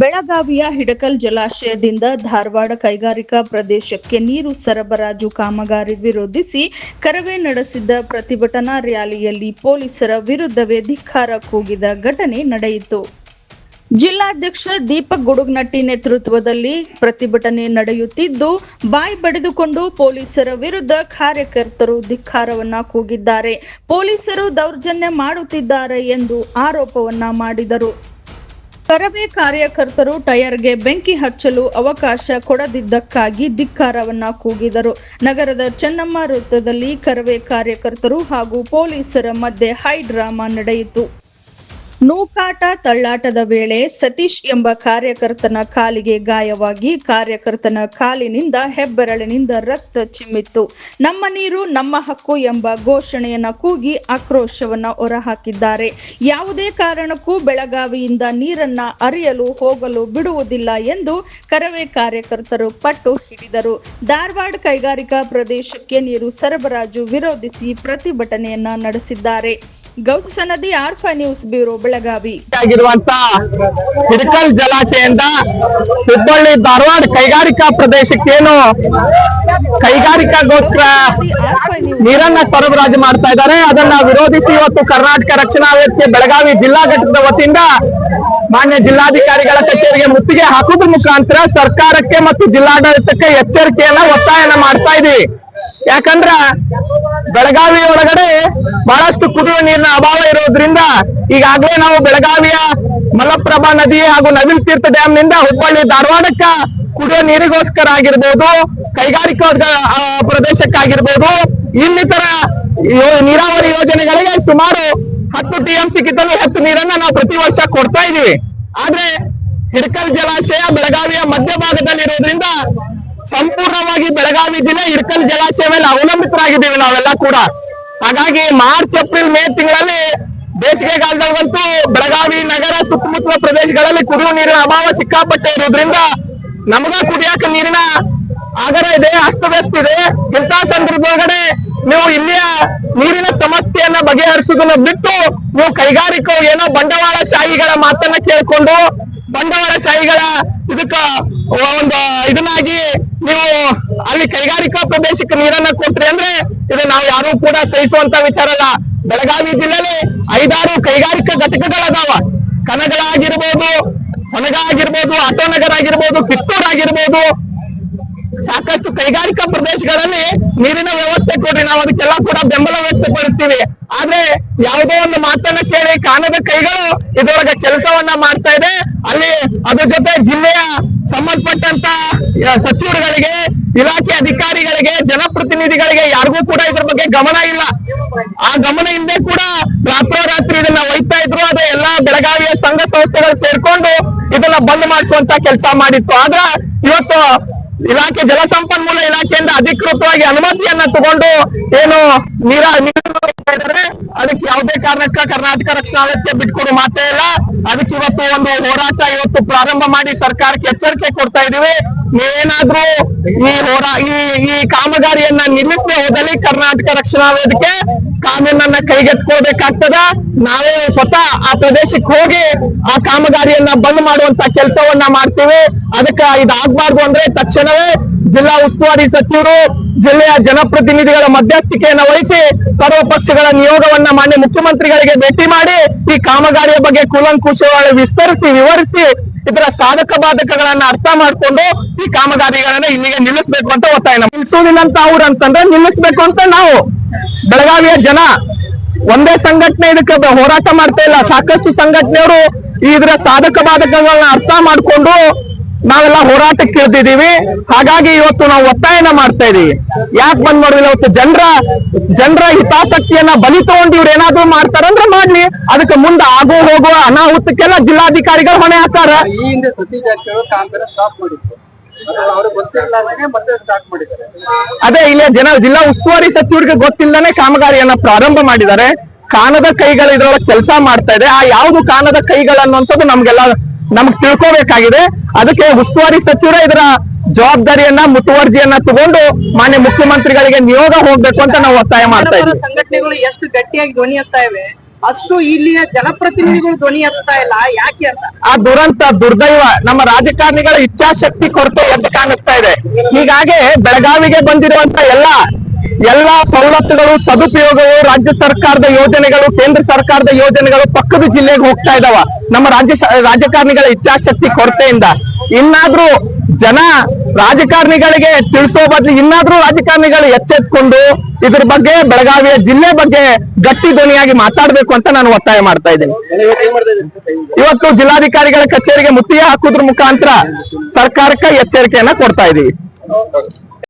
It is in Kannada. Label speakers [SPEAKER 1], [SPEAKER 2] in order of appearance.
[SPEAKER 1] ಬೆಳಗಾವಿಯ ಹಿಡಕಲ್ ಜಲಾಶಯದಿಂದ ಧಾರವಾಡ ಕೈಗಾರಿಕಾ ಪ್ರದೇಶಕ್ಕೆ ನೀರು ಸರಬರಾಜು ಕಾಮಗಾರಿ ವಿರೋಧಿಸಿ ಕರವೇ ನಡೆಸಿದ್ದ ಪ್ರತಿಭಟನಾ ರ್ಯಾಲಿಯಲ್ಲಿ ಪೊಲೀಸರ ವಿರುದ್ಧವೇ ಧಿಕ್ಕಾರ ಕೂಗಿದ ಘಟನೆ ನಡೆಯಿತು. ಜಿಲ್ಲಾಧ್ಯಕ್ಷ ದೀಪಕ್ ಗುಡುಗ್ನಟ್ಟಿ ನೇತೃತ್ವದಲ್ಲಿ ಪ್ರತಿಭಟನೆ ನಡೆಯುತ್ತಿದ್ದು, ಬಾಯಿ ಬಡಿದುಕೊಂಡು ಪೊಲೀಸರ ವಿರುದ್ಧ ಕಾರ್ಯಕರ್ತರು ಧಿಕ್ಕಾರವನ್ನ ಕೂಗಿದ್ದಾರೆ. ಪೊಲೀಸರು ದೌರ್ಜನ್ಯ ಮಾಡುತ್ತಿದ್ದಾರೆ ಎಂದು ಆರೋಪವನ್ನ ಮಾಡಿದರು. ಕರವೇ ಕಾರ್ಯಕರ್ತರು ಟಯರ್ಗೆ ಬೆಂಕಿ ಹಚ್ಚಲು ಅವಕಾಶ ಕೊಡದಿದ್ದಕ್ಕಾಗಿ ಧಿಕ್ಕಾರವನ್ನ ಕೂಗಿದರು. ನಗರದ ಚೆನ್ನಮ್ಮ ವೃತ್ತದಲ್ಲಿ ಕರವೇ ಕಾರ್ಯಕರ್ತರು ಹಾಗೂ ಪೊಲೀಸರ ಮಧ್ಯೆ ಹೈ ಡ್ರಾಮಾ ನಡೆಯಿತು. ನೂಕಾಟ ತಳ್ಳಾಟದ ವೇಳೆ ಸತೀಶ್ ಎಂಬ ಕಾರ್ಯಕರ್ತನ ಕಾಲಿಗೆ ಗಾಯವಾಗಿ ಕಾರ್ಯಕರ್ತನ ಕಾಲಿನಿಂದ ಹೆಬ್ಬೆರಳಿನಿಂದ ರಕ್ತ ಚಿಮ್ಮಿತ್ತು. ನಮ್ಮ ನೀರು, ನಮ್ಮ ಹಕ್ಕು ಎಂಬ ಘೋಷಣೆಯನ್ನ ಕೂಗಿ ಆಕ್ರೋಶವನ್ನ ಹೊರಹಾಕಿದ್ದಾರೆ. ಯಾವುದೇ ಕಾರಣಕ್ಕೂ ಬೆಳಗಾವಿಯಿಂದ ನೀರನ್ನ ಅರಿಯಲು ಹೋಗಲು ಬಿಡುವುದಿಲ್ಲ ಎಂದು ಕರವೇ ಕಾರ್ಯಕರ್ತರು ಪಟ್ಟು ಹಿಡಿದರು. ಧಾರವಾಡ ಕೈಗಾರಿಕಾ ಪ್ರದೇಶಕ್ಕೆ ನೀರು ಸರಬರಾಜು ವಿರೋಧಿಸಿ ಪ್ರತಿಭಟನೆಯನ್ನ ನಡೆಸಿದ್ದಾರೆ. Gaus Sannadi Arfa news bureau, Belagavi.
[SPEAKER 2] ಆಗಿರುವಂತ ಹಿಡಕಲ್ ಜಲಾಶಯದಿಂದ ಹುಬ್ಬಳ್ಳಿ ಧಾರವಾಡ ಕೈಗಾರಿಕಾ ಪ್ರದೇಶಕ್ಕೆ ಏನು ಕೈಗಾರಿಕಾಗೋಸ್ಕರ ನೀರನ್ನ ಸರಬರಾಜು ಮಾಡ್ತಾ ಇದ್ದಾರೆ. ಅದನ್ನ ವಿರೋಧಿಸಿ ಇವತ್ತು ಕರ್ನಾಟಕ ರಕ್ಷಣಾ ವೇದಿಕೆ ಬೆಳಗಾವಿ ಜಿಲ್ಲಾ ಘಟಕದ ವತಿಯಿಂದ ಮಾನ್ಯ ಜಿಲ್ಲಾಧಿಕಾರಿಗಳ ಕಚೇರಿಗೆ ಮುತ್ತಿಗೆ ಹಾಕುವುದ್ರ ಮುಖಾಂತರ ಸರ್ಕಾರಕ್ಕೆ ಮತ್ತು ಜಿಲ್ಲಾಡಳಿತಕ್ಕೆ ಎಚ್ಚರಿಕೆಯನ್ನ ಒತ್ತಾಯನ ಮಾಡ್ತಾ ಇದೀವಿ ಯಾಕಂದ್ರ ಬೆಳಗಾವಿ ಒಳಗಡೆ ಬಹಳಷ್ಟು ಕುಡಿಯುವ ನೀರಿನ ಅಭಾವ ಇರೋದ್ರಿಂದ ಈಗಾಗಲೇ ನಾವು ಬೆಳಗಾವಿಯ ಮಲಪ್ರಭಾ ನದಿ ಹಾಗೂ ನವಿಲ್ ತೀರ್ಥ ಡ್ಯಾಮ್ನಿಂದ ಹುಬ್ಬಳ್ಳಿ ಧಾರವಾಡಕ್ಕ ಕುಡಿಯುವ ನೀರಿಗೋಸ್ಕರ ಆಗಿರ್ಬೋದು, ಕೈಗಾರಿಕಾ ಪ್ರದೇಶಕ್ಕಾಗಿರ್ಬೋದು, ಇನ್ನಿತರ ನೀರಾವರಿ ಯೋಜನೆಗಳಿಗೆ ಸುಮಾರು ಹತ್ತು ಟಿಎಂಸಿ ಗಿಂತಲೂ ಹೆಚ್ಚು ನೀರನ್ನ ನಾವು ಪ್ರತಿ ವರ್ಷ ಕೊಡ್ತಾ ಇದೀವಿ. ಆದ್ರೆ ಹಿಡಕಲ್ ಜಲಾಶಯ ಬೆಳಗಾವಿಯ ಮಧ್ಯಭಾಗದಲ್ಲಿರೋದ್ರಿಂದ ಸಂಪೂರ್ಣವಾಗಿ ಬೆಳಗಾವಿ ಜಿಲ್ಲೆ ಇಡ್ಕಲ್ ಜಲಾಶಯ ಮೇಲೆ ಅವಲಂಬಿತರಾಗಿದ್ದೀವಿ ನಾವೆಲ್ಲ ಕೂಡ. ಹಾಗಾಗಿ ಮಾರ್ಚ್, ಏಪ್ರಿಲ್, ಮೇ ತಿಂಗಳಲ್ಲಿ ಬೇಸಿಗೆಗಾಲದಲ್ಲಂತೂ ಬೆಳಗಾವಿ ನಗರ ಸುತ್ತಮುತ್ತಲ ಪ್ರದೇಶಗಳಲ್ಲಿ ಕುಡಿಯುವ ನೀರಿನ ಅಭಾವ ಸಿಕ್ಕಾಪಟ್ಟೆ ಇರೋದ್ರಿಂದ ನಮಗೂ ಕುಡಿಯಾಕ ನೀರಿನ ಆಗರ ಇದೆ, ಅಸ್ತವ್ಯಸ್ತ ಇದೆ. ಇಂಥ ಸಂದರ್ಭದೊಳಗಡೆ ನೀವು ಇಲ್ಲಿಯ ನೀರಿನ ಸಮಸ್ಯೆಯನ್ನ ಬಗೆಹರಿಸುವುದನ್ನು ಬಿಟ್ಟು ನೀವು ಕೈಗಾರಿಕಾ ಏನೋ ಬಂಡವಾಳ ಶಾಹಿಗಳ ಮಾತನ್ನ ಕೇಳ್ಕೊಂಡು ಬಂಡವಾಳ ಶಾಹಿಗಳ ಇದಕ್ಕ ಒಂದು ಇದನ್ನಾಗಿ ನೀವು ಅಲ್ಲಿ ಕೈಗಾರಿಕಾ ಪ್ರದೇಶಕ್ಕೆ ನೀರನ್ನ ಕೊಟ್ರಿ ಅಂದ್ರೆ ಇದು ನಾವು ಯಾರು ಕೂಡ ಸಹಿಸುವಂತ ವಿಚಾರ ಅಲ್ಲ. ಬೆಳಗಾವಿ ಜಿಲ್ಲೆಯಲ್ಲಿ ಐದಾರು ಕೈಗಾರಿಕಾ ಘಟಕಗಳದಾವ. ಕನಗಳಾಗಿರ್ಬೋದು ಹೊನಗ ಆಗಿರ್ಬೋದು ಆಟೋ ನಗರ ಆಗಿರ್ಬೋದು, ಕಿತ್ತೂರ್ ಆಗಿರ್ಬೋದು. ಸಾಕಷ್ಟು ಕೈಗಾರಿಕಾ ಪ್ರದೇಶಗಳಲ್ಲಿ ನೀರಿನ ವ್ಯವಸ್ಥೆ ಕೊಡ್ರಿ. ನಾವು ಅದಕ್ಕೆಲ್ಲ ಕೂಡ ಬೆಂಬಲ ವ್ಯಕ್ತಪಡಿಸ್ತೀವಿ. ಆದ್ರೆ ಯಾವುದೋ ಒಂದು ಮಾತನ್ನ ಕೇಳಿ ಕಾಣದ ಕೈಗಳು ಇದರೊಳಗೆ ಕೆಲಸವನ್ನ ಮಾಡ್ತಾ ಇದೆ ಅಲ್ಲಿ ಅದ್ರ ಜೊತೆ ಜಿಲ್ಲೆಯ ಸಂಬಂಧಪಟ್ಟಂತ ಆ, ಸಚಿವರುಗಳಿಗೆ, ಇಲಾಖೆ ಅಧಿಕಾರಿಗಳಿಗೆ, ಜನಪ್ರತಿನಿಧಿಗಳಿಗೆ ಯಾರಿಗೂ ಕೂಡ ಇದ್ರ ಬಗ್ಗೆ ಗಮನ ಇಲ್ಲ. ಆ ಗಮನ ಹಿಂದೆ ಕೂಡ ರಾತ್ರೋರಾತ್ರಿ ಇದನ್ನ ಒಯ್ತಾ ಇದ್ರು ಆದ್ರೆ ಎಲ್ಲಾ ಬೆಳಗಾವಿಯ ಸಂಘ ಸಂಸ್ಥೆಗಳು ಸೇರ್ಕೊಂಡು ಇದನ್ನ ಬಂದ್ ಮಾಡಿಸುವಂತ ಕೆಲಸ ಮಾಡಿತ್ತು. ಆದ್ರ ಇವತ್ತು ಇಲಾಖೆ ಜಲಸಂಪನ್ಮೂಲ ಇಲಾಖೆಯಿಂದ ಅಧಿಕೃತವಾಗಿ ಅನುಮತಿಯನ್ನ ತಗೊಂಡು ಏನು ನೀರ ನೀರು ಅದಕ್ಕೆ ಯಾವುದೇ ಕಾರಣಕ್ಕ ಕರ್ನಾಟಕ ರಕ್ಷಣಾ ವೇದಿಕೆ ಬಿಟ್ಕೊಡು ಮಾತೇ ಇಲ್ಲ. ಅದಕ್ಕೆ ಇವತ್ತು ಒಂದು ಹೋರಾಟ ಇವತ್ತು ಪ್ರಾರಂಭ ಮಾಡಿ ಸರ್ಕಾರಕ್ಕೆ ಎಚ್ಚರಿಕೆ ಕೊಡ್ತಾ ಇದೀವಿ. ನೀವೇನಾದ್ರೂ ಈ ಹೋರಾ, ಈ ಕಾಮಗಾರಿಯನ್ನ ನಿಲ್ಲಿಸದೆ ಹೋದಲ್ಲಿ ಕರ್ನಾಟಕ ರಕ್ಷಣಾ ವೇದಿಕೆ ಕಾನೂನನ್ನ ಕೈಗೆತ್ಕೋಬೇಕಾಗ್ತದ ನಾವೇ ಸ್ವತಃ ಆ ಪ್ರದೇಶಕ್ಕೆ ಹೋಗಿ ಆ ಕಾಮಗಾರಿಯನ್ನ ಬಂದ್ ಮಾಡುವಂತ ಕೆಲಸವನ್ನ ಮಾಡ್ತೀವಿ. ಅದಕ್ಕ ಇದಾಗಬಾರ್ದು ಅಂದ್ರೆ ಜಿಲ್ಲಾ ಉಸ್ತುವಾರಿ ಸಚಿವರು, ಜಿಲ್ಲೆಯ ಜನಪ್ರತಿನಿಧಿಗಳ ಮಧ್ಯಸ್ಥಿಕೆಯನ್ನು ವಹಿಸಿ ಸರ್ವ ಪಕ್ಷಗಳ ನಿಯೋಗವನ್ನ ಮಾನ್ಯ ಮುಖ್ಯಮಂತ್ರಿಗಳಿಗೆ ಭೇಟಿ ಮಾಡಿ ಈ ಕಾಮಗಾರಿಯ ಬಗ್ಗೆ ಕೂಲಂಕುಷವಾಗಿ ವಿಸ್ತರಿಸಿ, ವಿವರಿಸಿ ಇದರ ಸಾಧಕ ಬಾಧಕಗಳನ್ನ ಅರ್ಥ ಮಾಡಿಕೊಂಡು ಈ ಕಾಮಗಾರಿಗಳನ್ನ ಇಲ್ಲಿಗೆ ನಿಲ್ಲಿಸಬೇಕು ಅಂತ ಒತ್ತಾಯ ಅಂತ ಅವ್ರು ಅಂತಂದ್ರೆ ನಿಲ್ಲಿಸಬೇಕು ಅಂತ ನಾವು. ಬೆಳಗಾವಿಯ ಜನ ಒಂದೇ ಸಂಘಟನೆ ಇದಕ್ಕೆ ಹೋರಾಟ ಮಾಡ್ತಾ ಇಲ್ಲ. ಸಾಕಷ್ಟು ಸಂಘಟನೆಯವರು ಇದರ ಸಾಧಕ ಬಾಧಕಗಳನ್ನ ಅರ್ಥ ಮಾಡ್ಕೊಂಡು ನಾವೆಲ್ಲ ಹೋರಾಟಕ್ಕೆ ಇಳಿದಿದ್ದೀವಿ. ಹಾಗಾಗಿ ಇವತ್ತು ನಾವು ಒತ್ತಾಯನ ಮಾಡ್ತಾ ಇದೀವಿ. ಯಾಕೆ ಬಂದ್ ಮಾಡುದಿಲ್ಲ? ಇವತ್ತು ಜನರ ಜನರ ಹಿತಾಸಕ್ತಿಯನ್ನ ಬಲಿ ತಗೊಂಡು ಇವ್ರು ಏನಾದ್ರು ಮಾಡ್ತಾರಂದ್ರೆ ಮಾಡ್ಲಿ. ಅದಕ್ಕೆ ಮುಂದೆ ಆಗೋ ಹೋಗುವ ಅನಾಹುತಕ್ಕೆಲ್ಲ ಜಿಲ್ಲಾಧಿಕಾರಿಗಳು ಹೊಣೆ ಹಾಕ್ತಾರ. ಅದೇ ಇಲ್ಲಿ ಜನ ಜಿಲ್ಲಾ ಉಸ್ತುವಾರಿ ಸಚಿವರಿಗೆ ಗೊತ್ತಿಲ್ಲದೆ ಕಾಮಗಾರಿಯನ್ನ ಪ್ರಾರಂಭ ಮಾಡಿದ್ದಾರೆ. ಕಾನದ ಕೈಗಳು ಇದ್ರೊಳಗೆ ಕೆಲಸ ಮಾಡ್ತಾ ಇದೆ. ಆ ಯಾವುದು ಕಾನದ ಕೈಗಳನ್ನುವಂಥದ್ದು ನಮ್ಗೆಲ್ಲ ನಮ್ಗೆ ತಿಳ್ಕೋಬೇಕಾಗಿದೆ. ಅದಕ್ಕೆ ಉಸ್ತುವಾರಿ ಸಚಿವರ ಇದರ ಜವಾಬ್ದಾರಿಯನ್ನ ಮುತುವರ್ಜಿಯನ್ನ ತಗೊಂಡು ಮಾನ್ಯ ಮುಖ್ಯಮಂತ್ರಿಗಳಿಗೆ ನಿಯೋಗ ಹೋಗ್ಬೇಕು ಅಂತ ನಾವು ಒತ್ತಾಯ ಮಾಡ್ತಾ ಇದ್ದೀವಿ.
[SPEAKER 3] ಸಂಘಟನೆಗಳು ಎಷ್ಟು ಗಟ್ಟಿಯಾಗಿ ಧ್ವನಿ ಎತ್ತಾ ಇವೆ?
[SPEAKER 4] ಅಷ್ಟು ಇಲ್ಲಿಯ ಜನಪ್ರತಿನಿಧಿಗಳು ಧ್ವನಿ ಎತ್ತಾ ಇಲ್ಲ? ಯಾಕೆ ಅಂತ?
[SPEAKER 2] ಆ ದುರಂತ ದುರ್ದೈವ ನಮ್ಮ ರಾಜಕಾರಣಿಗಳ ಇಚ್ಛಾಶಕ್ತಿ ಕೊರತೆ ಎದ್ದು ಕಾಣಿಸ್ತಾ ಇದೆ. ಹೀಗಾಗಿ ಬೆಳಗಾವಿಗೆ ಬಂದಿರುವಂತ ಎಲ್ಲ ಎಲ್ಲಾ ಸವಲತ್ತುಗಳು, ಸದುಪಯೋಗವು ರಾಜ್ಯ ಸರ್ಕಾರದ ಯೋಜನೆಗಳು, ಕೇಂದ್ರ ಸರ್ಕಾರದ ಯೋಜನೆಗಳು ಪಕ್ಕದ ಜಿಲ್ಲೆಗೆ ಹೋಗ್ತಾ ಇದಾವ. ನಮ್ಮ ರಾಜ್ಯ ರಾಜಕಾರಣಿಗಳ ಇಚ್ಛಾಶಕ್ತಿ ಕೊರತೆಯಿಂದ. ಇನ್ನಾದ್ರೂ ಜನ ರಾಜಕಾರಣಿಗಳಿಗೆ ತಿಳಿಸೋ ಬದಲು ಇನ್ನಾದ್ರೂ ರಾಜಕಾರಣಿಗಳು ಎಚ್ಚೆತ್ಕೊಂಡು ಇದ್ರ ಬಗ್ಗೆ ಬೆಳಗಾವಿಯ ಜಿಲ್ಲೆ ಬಗ್ಗೆ ಗಟ್ಟಿ ಧ್ವನಿಯಾಗಿ ಮಾತಾಡಬೇಕು ಅಂತ ನಾನು ಒತ್ತಾಯ ಮಾಡ್ತಾ ಇದ್ದೇನೆ. ಇವತ್ತು ಜಿಲ್ಲಾಧಿಕಾರಿಗಳ ಕಚೇರಿಗೆ ಮುತ್ತಿಗೆ ಹಾಕುದ್ರ ಮುಖಾಂತರ ಸರ್ಕಾರಕ್ಕೆ ಎಚ್ಚರಿಕೆಯನ್ನ ಕೊಡ್ತಾ ಇದೀವಿ